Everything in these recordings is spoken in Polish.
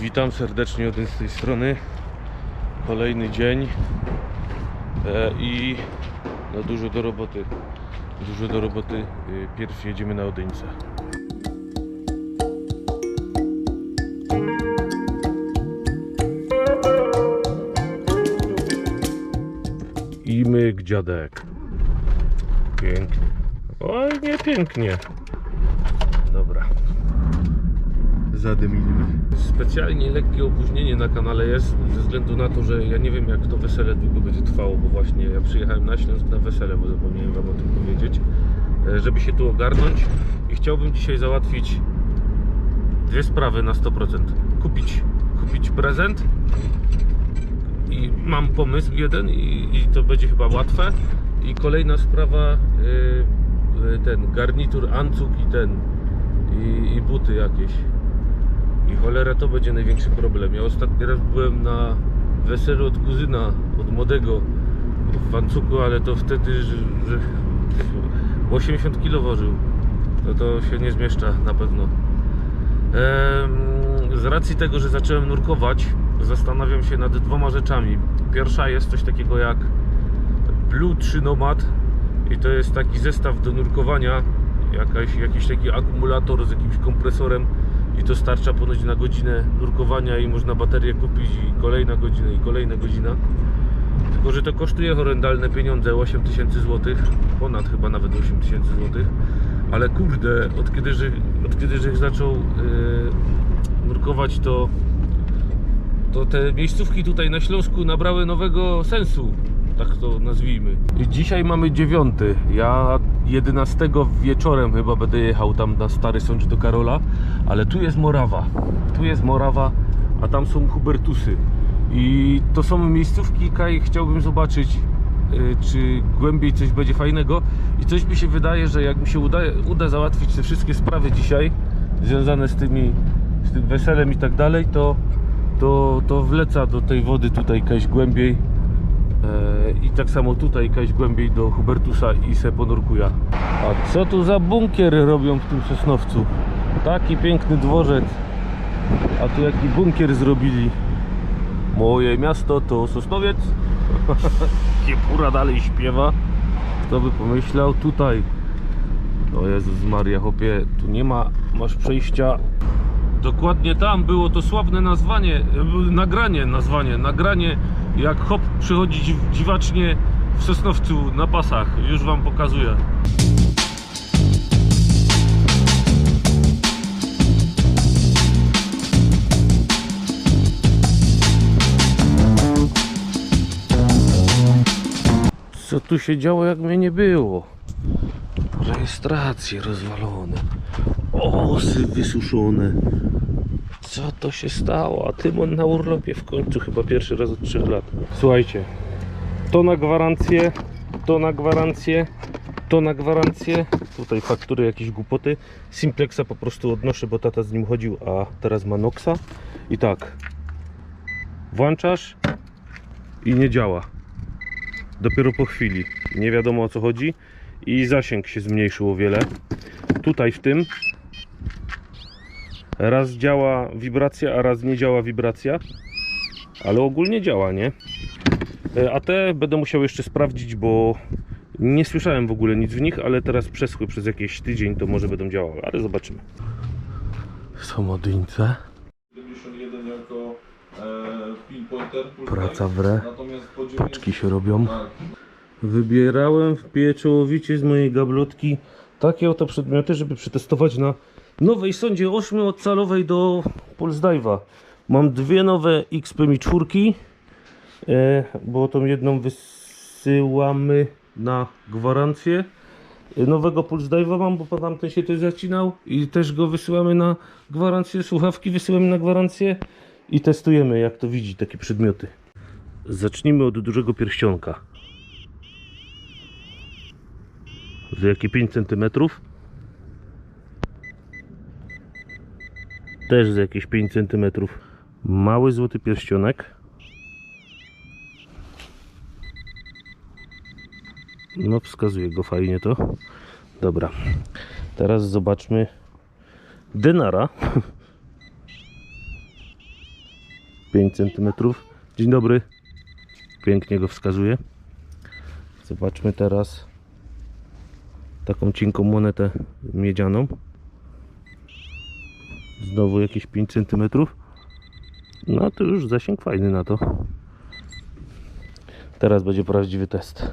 Witam serdecznie od tej strony. Kolejny dzień e, i no dużo do roboty. Dużo do roboty. E, Pierw jedziemy na Odyńce. I myk dziadek. Pięknie. Oj, nie pięknie. Dobra. Zadymiliśmy. Specjalnie lekkie opóźnienie na kanale jest ze względu na to, że ja nie wiem jak to wesele długo będzie trwało, bo właśnie ja przyjechałem na Śląsk na wesele, bo zapomniałem Wam o tym powiedzieć, e, żeby się tu ogarnąć i chciałbym dzisiaj załatwić dwie sprawy na 100%. Kupić, kupić prezent i mam pomysł jeden i, i to będzie chyba łatwe i kolejna sprawa y, y, ten garnitur, ancuk i ten i, i buty jakieś i cholera to będzie największy problem. Ja ostatni raz byłem na weselu od kuzyna, od młodego w Wancuku, ale to wtedy, że, że 80 kg ważył. No to się nie zmieszcza na pewno. Z racji tego, że zacząłem nurkować, zastanawiam się nad dwoma rzeczami. Pierwsza jest coś takiego jak Blue 3 Nomad i to jest taki zestaw do nurkowania, jakaś, jakiś taki akumulator z jakimś kompresorem i to starcza ponoć na godzinę nurkowania i można baterię kupić i kolejna godzina i kolejna godzina. Tylko, że to kosztuje horrendalne pieniądze, 8000 zł, ponad chyba nawet 8000 zł. Ale kurde, od kiedy, że, od kiedy żech zaczął yy, nurkować, to, to te miejscówki tutaj na Śląsku nabrały nowego sensu, tak to nazwijmy. Dzisiaj mamy dziewiąty. Ja 11 wieczorem chyba będę jechał tam na Stary Sącz do Karola, ale tu jest Morawa. Tu jest Morawa, a tam są Hubertusy. I to są miejscówki, Kaj, chciałbym zobaczyć, y, czy głębiej coś będzie fajnego. I coś mi się wydaje, że jak mi się uda, uda załatwić te wszystkie sprawy dzisiaj, związane z tymi, z tym weselem i tak dalej, to, to, to wleca do tej wody tutaj jakaś głębiej. E, I tak samo tutaj jakaś głębiej do Hubertusa i se ponurkuja. A co tu za bunkier robią w tym Sosnowcu? Taki piękny dworzec. A tu jaki bunkier zrobili. Moje miasto to Sosnowiec. Kiepura dalej śpiewa. Kto by pomyślał tutaj. O Jezus Maria, chłopie, tu nie ma, masz przejścia. Dokładnie tam było to sławne nazwanie, e, nagranie, nazwanie, nagranie jak hop przychodzi dziw, dziwacznie w Sosnowcu na pasach. Już wam pokazuję. Co tu się działo, jak mnie nie było? Rejestracje rozwalone. Osy wysuszone. Co to się stało? A Tymon na urlopie w końcu, chyba pierwszy raz od 3 lat. Słuchajcie, to na gwarancję, to na gwarancję, to na gwarancję. Tutaj faktury jakieś głupoty. Simplexa po prostu odnoszę, bo tata z nim chodził, a teraz ma Noxa. I tak, włączasz i nie działa. Dopiero po chwili. Nie wiadomo o co chodzi. I zasięg się zmniejszył o wiele. Tutaj w tym raz działa wibracja, a raz nie działa wibracja. Ale ogólnie działa, nie? E, A te będę musiał jeszcze sprawdzić, bo nie słyszałem w ogóle nic w nich, ale teraz przeschły przez jakiś tydzień, to może będą działały, ale zobaczymy. Są odyńce. 71 jako e, Praca w re. Natomiast po 9 Paczki się robią. Tak. Wybierałem w pieczołowicie z mojej gablotki takie oto przedmioty, żeby przetestować na nowej sondzie 8-calowej do Pulse Dive'a. Mam dwie nowe XP Mi 4, e, bo tą jedną wysyłamy na gwarancję. Nowego Pulse Dive'a mam, bo tamten się też zacinał i też go wysyłamy na gwarancję. Słuchawki wysyłamy na gwarancję i testujemy jak to widzi takie przedmioty. Zacznijmy od dużego pierścionka. za jakie 5 cm też za jakieś 5 cm mały złoty pierścionek no wskazuje go fajnie to dobra teraz zobaczmy denara 5 cm. Dzień dobry. Pięknie go wskazuje. Zobaczmy teraz taką cienką monetę miedzianą. Znowu jakieś 5 cm. No to już zasięg fajny na to. Teraz będzie prawdziwy test.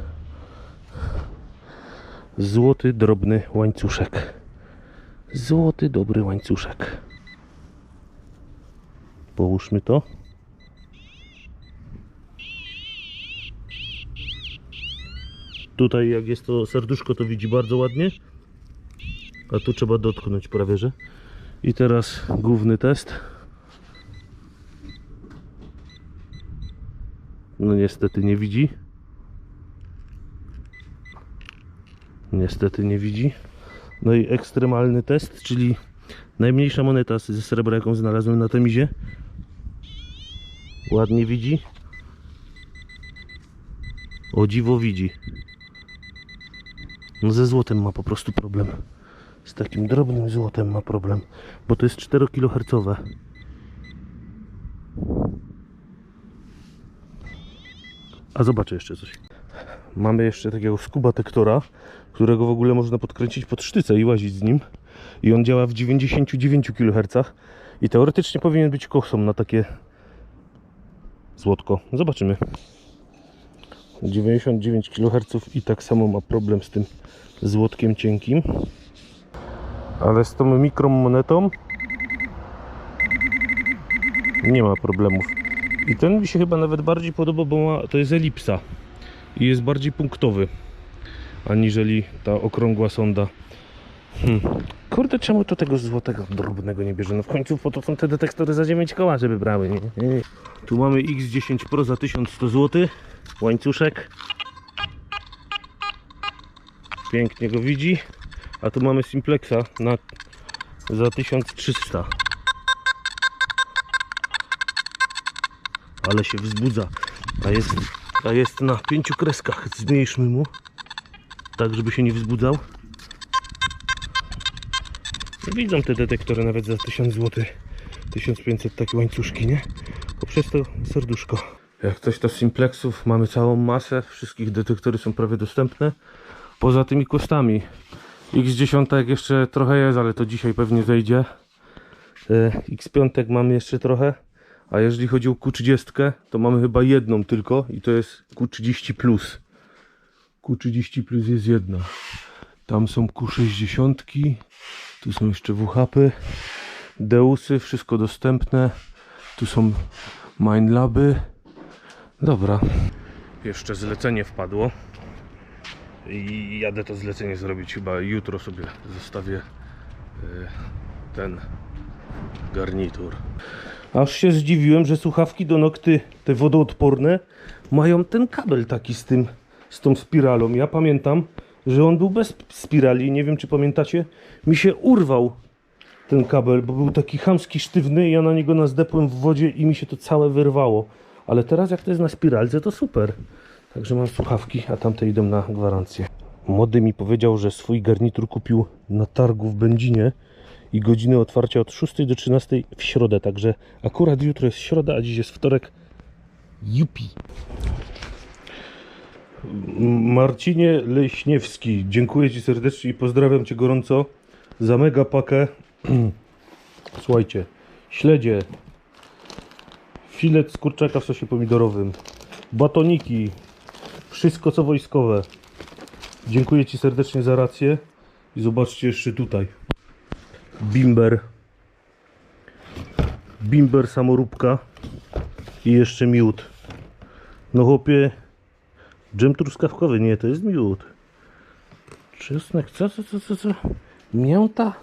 Złoty drobny łańcuszek. Złoty dobry łańcuszek. Połóżmy to. Tutaj jak jest to serduszko to widzi bardzo ładnie. A tu trzeba dotknąć prawie, że. I teraz główny test. No niestety nie widzi. Niestety nie widzi. No i ekstremalny test, czyli najmniejsza moneta ze srebra, jaką znalazłem na temizie. Ładnie widzi. O dziwo widzi. No ze złotem ma po prostu problem. Z takim drobnym złotem ma problem, bo to jest 4 kHz. A zobaczę jeszcze coś. Mamy jeszcze takiego skuba tektora, którego w ogóle można podkręcić pod sztycę i łazić z nim. I on działa w 99 kHz i teoretycznie powinien być kosą na takie złotko. Zobaczymy. 99 kHz i tak samo ma problem z tym złotkiem cienkim. Ale z tą mikromonetą nie ma problemów. I ten mi się chyba nawet bardziej podoba, bo ma, to jest elipsa i jest bardziej punktowy aniżeli ta okrągła sonda. Hmm. Kurde, czemu to tego złotego drobnego nie bierze? No w końcu po to są te detektory za 9 koła, żeby brały, nie? nie? Tu mamy X10 Pro za 1100 zł, łańcuszek. Pięknie go widzi. A tu mamy Simplexa na, za 1300. Ale się wzbudza. A jest, a jest na pięciu kreskach. Zmniejszmy mu. Tak, żeby się nie wzbudzał. Widzą te detektory nawet za 1000 zł. 1500 takie łańcuszki, nie? Poprzez to serduszko. Jak coś to z Simplexów mamy całą masę. Wszystkich detektory są prawie dostępne. Poza tymi kostami. X10 jeszcze trochę jest, ale to dzisiaj pewnie zejdzie. E, X5 mamy jeszcze trochę. A jeżeli chodzi o Q30, to mamy chyba jedną tylko i to jest Q30 Plus. Q30 Plus jest jedna. Tam są Q60, tu są jeszcze WHPy, Deusy, wszystko dostępne. Tu są Mindlaby. Dobra. Jeszcze zlecenie wpadło. I jadę to zlecenie zrobić chyba jutro sobie zostawię y, ten garnitur. Aż się zdziwiłem, że słuchawki do Nokty, te wodoodporne, mają ten kabel taki z tym, z tą spiralą. Ja pamiętam, że on był bez spirali, nie wiem czy pamiętacie. Mi się urwał ten kabel, bo był taki chamski sztywny ja na niego nazdepłem w wodzie i mi się to całe wyrwało. Ale teraz jak to jest na spiralce, to super. Także mam słuchawki, a tamte idą na gwarancję. Młody mi powiedział, że swój garnitur kupił na targu w Będzinie i godziny otwarcia od 6 do 13 w środę. Także akurat jutro jest środa, a dziś jest wtorek. Jupi. Marcinie Leśniewski, dziękuję Ci serdecznie i pozdrawiam Cię gorąco za mega pakę. Słuchajcie, śledzie, filet z kurczaka w sosie pomidorowym, batoniki, wszystko co wojskowe. Dziękuję Ci serdecznie za rację i zobaczcie jeszcze tutaj. Bimber. Bimber samoróbka i jeszcze miód. No chłopie, dżem truskawkowy, nie, to jest miód. Czosnek, co, co, co, co, co? Mięta?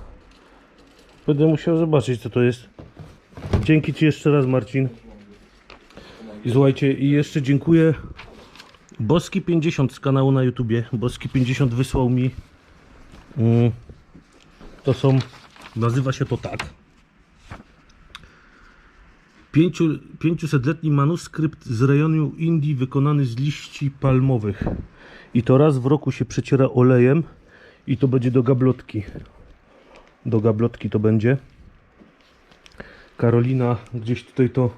Będę musiał zobaczyć co to jest. Dzięki Ci jeszcze raz Marcin. I słuchajcie, i jeszcze dziękuję Boski 50 z kanału na YouTubie. Boski 50 wysłał mi mm, to są, nazywa się to tak. Pięciu, 500-letni manuskrypt z rejonu Indii wykonany z liści palmowych. I to raz w roku się przeciera olejem i to będzie do gablotki. Do gablotki to będzie. Karolina gdzieś tutaj to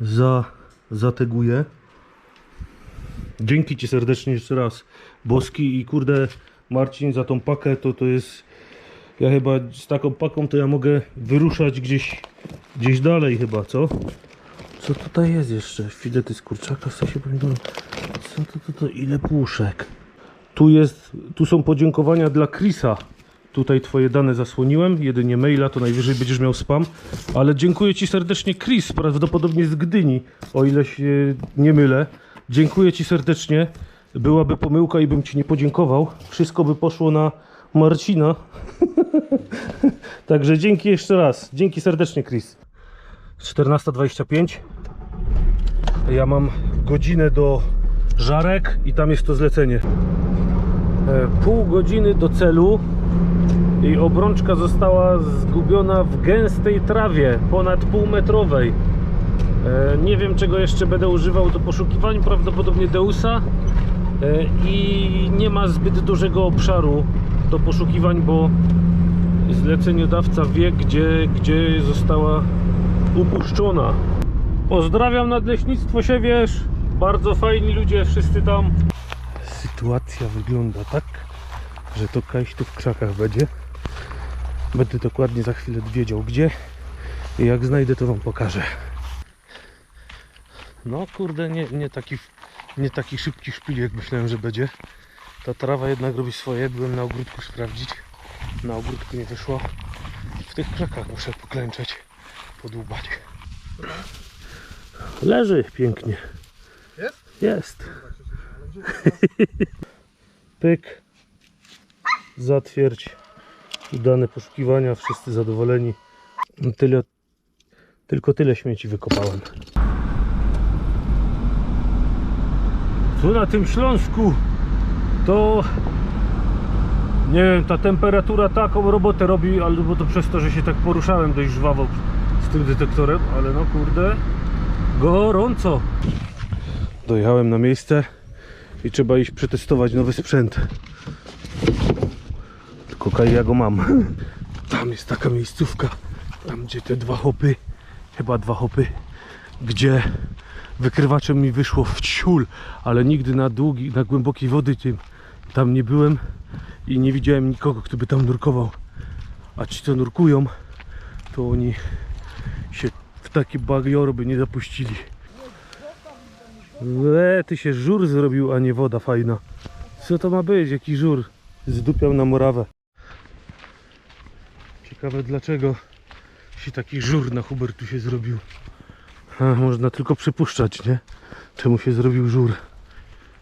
za, zateguję. Dzięki Ci serdecznie jeszcze raz, Boski i kurde Marcin za tą pakę, to to jest, ja chyba z taką paką to ja mogę wyruszać gdzieś, gdzieś dalej chyba, co? Co tutaj jest jeszcze? Filety z kurczaka, w sensie pomidoru. Co to, to, to, ile puszek? Tu jest, tu są podziękowania dla Chrisa. Tutaj twoje dane zasłoniłem, jedynie maila, to najwyżej będziesz miał spam. Ale dziękuję ci serdecznie Chris, prawdopodobnie z Gdyni, o ile się nie mylę. Dziękuję ci serdecznie. Byłaby pomyłka i bym ci nie podziękował. Wszystko by poszło na Marcina. Także dzięki jeszcze raz. Dzięki serdecznie Chris. 14.25 Ja mam godzinę do żarek i tam jest to zlecenie E, Pół godziny do celu i obrączka została zgubiona w gęstej trawie Ponad półmetrowej Nie wiem czego jeszcze będę używał do poszukiwań Prawdopodobnie Deusa E, I nie ma zbyt dużego obszaru do poszukiwań, bo zleceniodawca wie, gdzie, gdzie została upuszczona. Pozdrawiam Nadleśnictwo Siewierz. Bardzo fajni ludzie, wszyscy tam. Sytuacja wygląda tak, że to kajś tu w krzakach będzie. Będę dokładnie za chwilę wiedział gdzie i jak znajdę to wam pokażę. No kurde, nie, nie, taki, nie taki szybki szpil jak myślałem, że będzie. Ta trawa jednak robi swoje. Byłem na ogródku sprawdzić. Na ogródku nie wyszło. W tych krzakach muszę poklęczeć, podłubać. Leży pięknie. Jest? Jest. Pyk. Zatwierdź. Udane poszukiwania, wszyscy zadowoleni. Tyle, tylko tyle śmieci wykopałem. Tu na tym Śląsku to nie wiem, ta temperatura taką robotę robi, albo to przez to, że się tak poruszałem dość żwawo z tym detektorem, ale no kurde, gorąco. Dojechałem na miejsce i trzeba iść przetestować nowy sprzęt. Tylko kaj ja go mam. Tam jest taka miejscówka, tam gdzie te dwa hopy, chyba dwa hopy, gdzie wykrywaczem mi wyszło w ciul, ale nigdy na długi, na głębokiej wody tam nie byłem i nie widziałem nikogo, kto by tam nurkował. A ci co nurkują, to oni się w takie bagiorby nie zapuścili. Le, ty się żur zrobił, a nie woda fajna. Co to ma być? Jaki żur? Zdupiał na murawę. Ciekawe dlaczego się taki żur na Hubertu się zrobił. Można tylko przypuszczać, nie? Czemu się zrobił żur?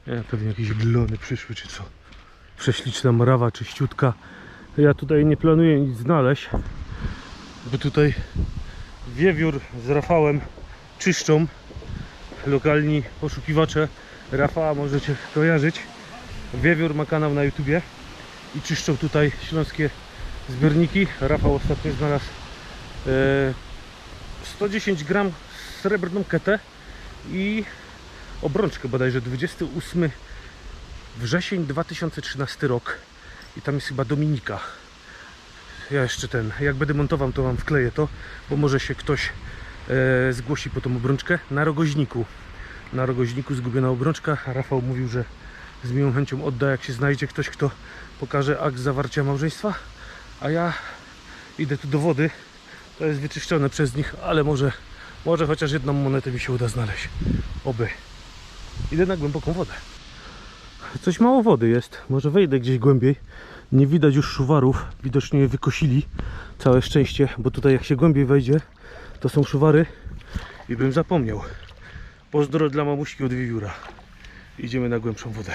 Nie, pewnie jakieś glony przyszły, czy co? Prześliczna mrawa, czyściutka. Ja tutaj nie planuję nic znaleźć, bo tutaj wiewiór z Rafałem czyszczą lokalni poszukiwacze Rafała możecie kojarzyć. Wiewiór ma kanał na YouTubie i czyszczą tutaj śląskie zbiorniki. Rafał ostatnio znalazł e, 110 gram srebrną ketę i obrączkę bodajże 28 wrzesień 2013 rok. I tam jest chyba Dominika. Ja jeszcze ten, jak będę montował to wam wkleję to, bo może się ktoś e, zgłosi po tą obrączkę. Na rogoźniku. Na rogoźniku zgubiona obrączka. Rafał mówił, że z miłą chęcią odda jak się znajdzie ktoś, kto pokaże akt zawarcia małżeństwa. A ja idę tu do wody. To jest wyczyszczone przez nich, ale może może chociaż jedną monetę mi się uda znaleźć oby idę na głęboką wodę coś mało wody jest. Może wejdę gdzieś głębiej. Nie widać już szuwarów. Widocznie je wykosili. Całe szczęście, bo tutaj jak się głębiej wejdzie, to są szuwary i bym zapomniał. Pozdro dla mamuśki od wiewióra. Idziemy na głębszą wodę.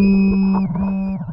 Bye.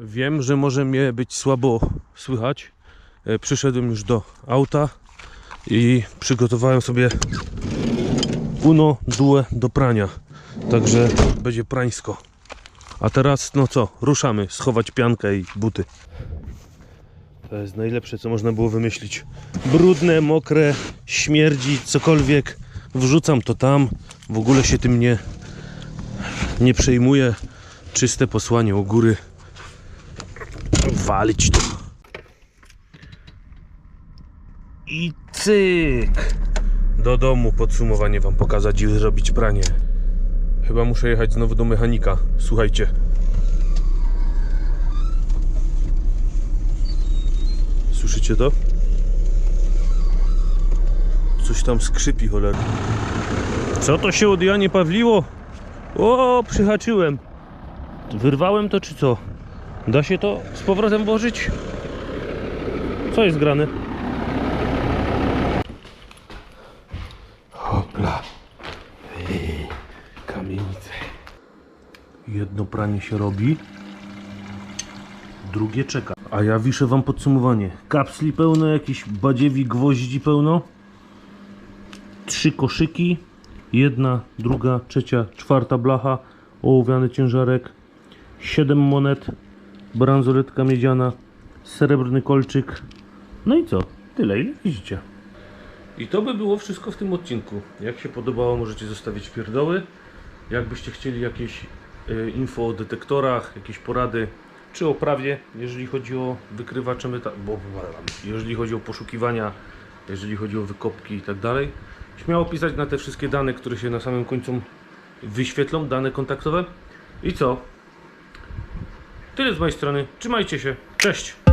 Wiem, że może mnie być słabo słychać. E, Przyszedłem już do auta i przygotowałem sobie Uno Due do prania. Także będzie prańsko. A teraz, no co, ruszamy. Schować piankę i buty. To jest najlepsze, co można było wymyślić. Brudne, mokre, śmierdzi, cokolwiek. Wrzucam to tam. W ogóle się tym nie, nie przejmuję. Czyste posłanie u góry. Walić to. I cyk. Do domu podsumowanie wam pokazać i zrobić pranie. Chyba muszę jechać znowu do mechanika. Słuchajcie. Słyszycie to? Coś tam skrzypi cholera. Co to się od Janie Pawliło? O, przyhaczyłem. Wyrwałem to czy co? Da się to z powrotem włożyć? Co jest grane? Pranie się robi, drugie czeka. A ja wiszę wam podsumowanie. Kapsli pełno, jakieś badziewi gwoździ pełno. Trzy koszyki. Jedna, druga, trzecia, czwarta blacha. Ołowiany ciężarek. Siedem monet. Bransoletka miedziana. Srebrny kolczyk. No i co? Tyle, ile widzicie. I to by było wszystko w tym odcinku. Jak się podobało, możecie zostawić pierdoły. Jakbyście chcieli jakieś info o detektorach, jakieś porady, czy o prawie, jeżeli chodzi o wykrywacze bo, jeżeli chodzi o poszukiwania, jeżeli chodzi o wykopki i tak dalej, śmiało pisać na te wszystkie dane, które się na samym końcu wyświetlą, dane kontaktowe. I co? Tyle z mojej strony. Trzymajcie się. Cześć!